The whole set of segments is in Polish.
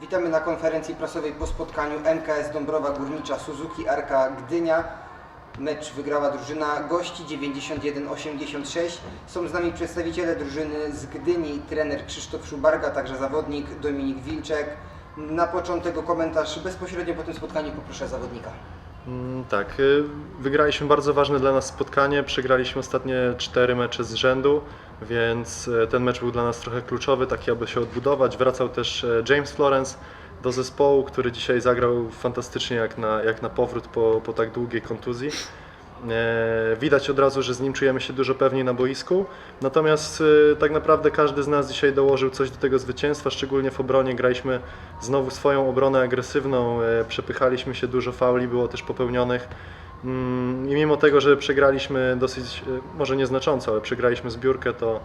Witamy na konferencji prasowej po spotkaniu MKS Dąbrowa Górnicza Suzuki Arka Gdynia. Mecz wygrała drużyna gości 91-86. Są z nami przedstawiciele drużyny z Gdyni, trener Krzysztof Szubarga, także zawodnik Dominik Wilczek. Na początek komentarz bezpośrednio po tym spotkaniu poproszę zawodnika. Mm, Tak, y, wygraliśmy bardzo ważne dla nas spotkanie. Przegraliśmy ostatnie cztery mecze z rzędu, więc e, ten mecz był dla nas trochę kluczowy, taki aby się odbudować. Wracał też e, James Florence do zespołu, który dzisiaj zagrał fantastycznie jak na, jak na powrót po, po tak długiej kontuzji. E, Widać od razu, że z nim czujemy się dużo pewniej na boisku. Natomiast tak naprawdę każdy z nas dzisiaj dołożył coś do tego zwycięstwa, szczególnie w obronie. Graliśmy znowu swoją obronę agresywną, przepychaliśmy się, dużo fauli było też popełnionych. Mm, I mimo tego, że przegraliśmy dosyć, e, może nieznacząco, ale przegraliśmy zbiórkę, to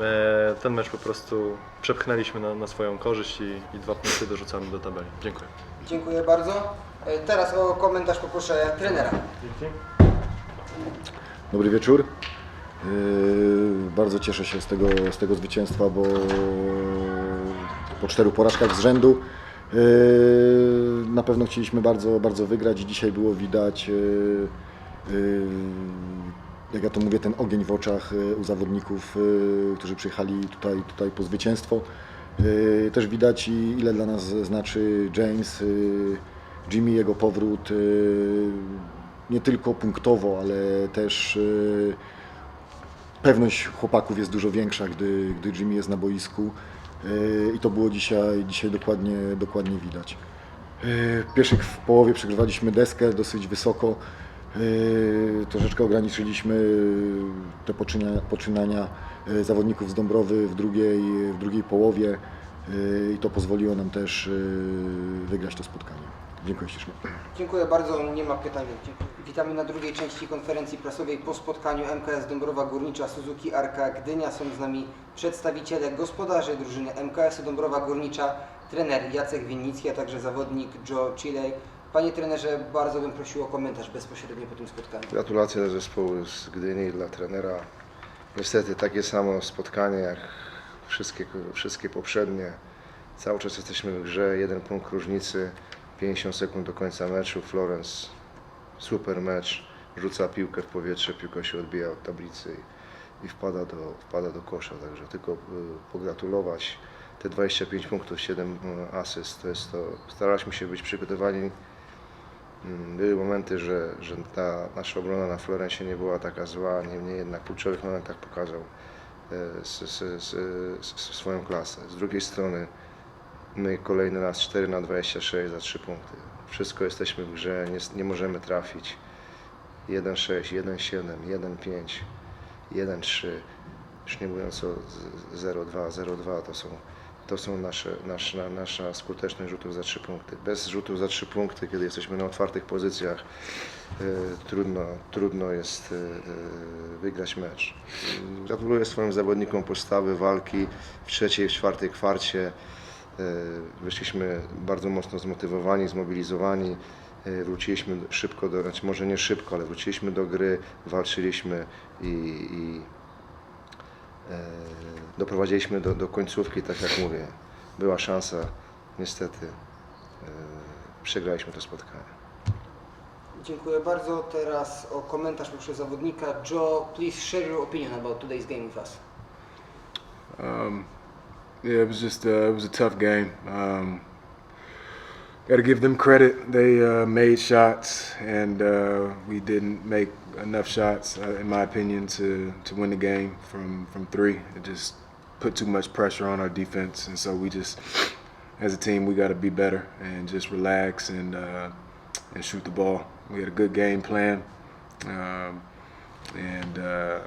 e, ten mecz po prostu przepchnęliśmy na, na swoją korzyść i, i dwa punkty dorzucamy do tabeli. Dziękuję. Dziękuję bardzo. E, Teraz o komentarz poproszę trenera. Dobry wieczór. Bardzo cieszę się z tego, z tego zwycięstwa, bo po czteru porażkach z rzędu na pewno chcieliśmy bardzo, bardzo wygrać. Dzisiaj było widać, yy, yy, jak ja to mówię, ten ogień w oczach yy, u zawodników, którzy przyjechali tutaj, tutaj po zwycięstwo. Też widać, i- ile dla nas znaczy James, Jimmy, jego powrót. nie tylko punktowo, ale też pewność chłopaków jest dużo większa, gdy, gdy Jimmy jest na boisku i to było dzisiaj, dzisiaj dokładnie, dokładnie widać. Yy, W pierwszej w połowie przegrywaliśmy deskę dosyć wysoko, Yy, troszeczkę ograniczyliśmy te poczynania, poczynania yy, zawodników z Dąbrowy w drugiej, w drugiej połowie yy, i to pozwoliło nam też yy, wygrać to spotkanie. Dziękuję ślicznie. Dziękuję bardzo, nie ma pytań. Dziękuję. Witamy na drugiej części konferencji prasowej po spotkaniu MKS Dąbrowa Górnicza Suzuki Arka Gdynia. Są z nami przedstawiciele gospodarzy drużyny MKS Dąbrowa Górnicza, trener Jacek Winnicki, a także zawodnik Joe Chiley. Panie trenerze, bardzo bym prosił o komentarz bezpośrednio po tym spotkaniu. Gratulacje dla zespołu z Gdyni, dla trenera. Niestety takie samo spotkanie jak wszystkie, wszystkie poprzednie. Cały czas jesteśmy w grze, jeden punkt różnicy, 50 sekund do końca meczu. Florence, super mecz, rzuca piłkę w powietrze, piłka się odbija od tablicy i, wpada, do, wpada do kosza. Także tylko y, pogratulować te 25 punktów, 7 y, asyst. To jest to. Staraliśmy się być przygotowani Mm, Były momenty, że, że ta nasza obrona na Florencie nie była taka zła, niemniej jednak w kluczowych momentach pokazał e, swoją klasę. Z drugiej strony my kolejny raz 4 na 26 za 3 punkty. Wszystko jesteśmy w grze, nie, nie możemy trafić. 1-6, 1-7, 1-5, 1-3, już nie mówiąc o z- 0-2, 0-2 to są to są nasze, nasza, nasza skuteczność rzutów za trzy punkty. Bez rzutów za trzy punkty, kiedy jesteśmy na otwartych pozycjach, e, trudno, trudno jest e, wygrać mecz. Gratuluję swoim zawodnikom postawy, walki w trzeciej, w czwartej kwarcie. E, wyszliśmy bardzo mocno zmotywowani, zmobilizowani. E, Wróciliśmy szybko, do, znaczy może nie szybko, ale wróciliśmy do gry, walczyliśmy i, i e, doprowadziliśmy do, do końcówki, tak jak mówię. Była szansa, niestety e, przegraliśmy to spotkanie. Dziękuję bardzo. Teraz o komentarz proszę zawodnika. Joe, please share your opinion about today's game with us. Um, yeah, it was just uh, it was a tough game. Um, Got to give them credit. They uh, made shots, and uh, we didn't make enough shots, uh, in my opinion, to, to win the game from from three. It just put too much pressure on our defense, and so we just, as a team, we got to be better and just relax and uh, and shoot the ball. We had a good game plan, um, and uh,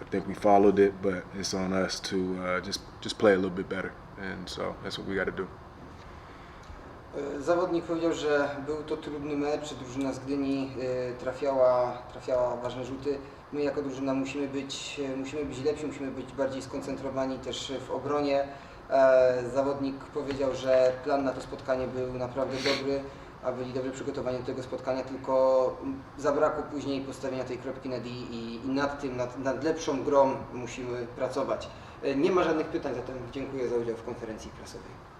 I think we followed it, but it's on us to uh, just just play a little bit better, and so that's what we got to do. E, Zawodnik powiedział, że był to trudny mecz, drużyna z Gdyni e, trafiała, trafiała ważne rzuty. My jako drużyna musimy być, e, musimy być lepsi, musimy być bardziej skoncentrowani też w obronie. Zawodnik powiedział, że plan na to spotkanie był naprawdę dobry, a byli dobrze przygotowani do tego spotkania, tylko zabrakło później postawienia tej kropki nad i, i, i nad tym, nad, nad lepszą grą musimy pracować. E, Nie ma żadnych pytań, zatem dziękuję za udział w konferencji prasowej.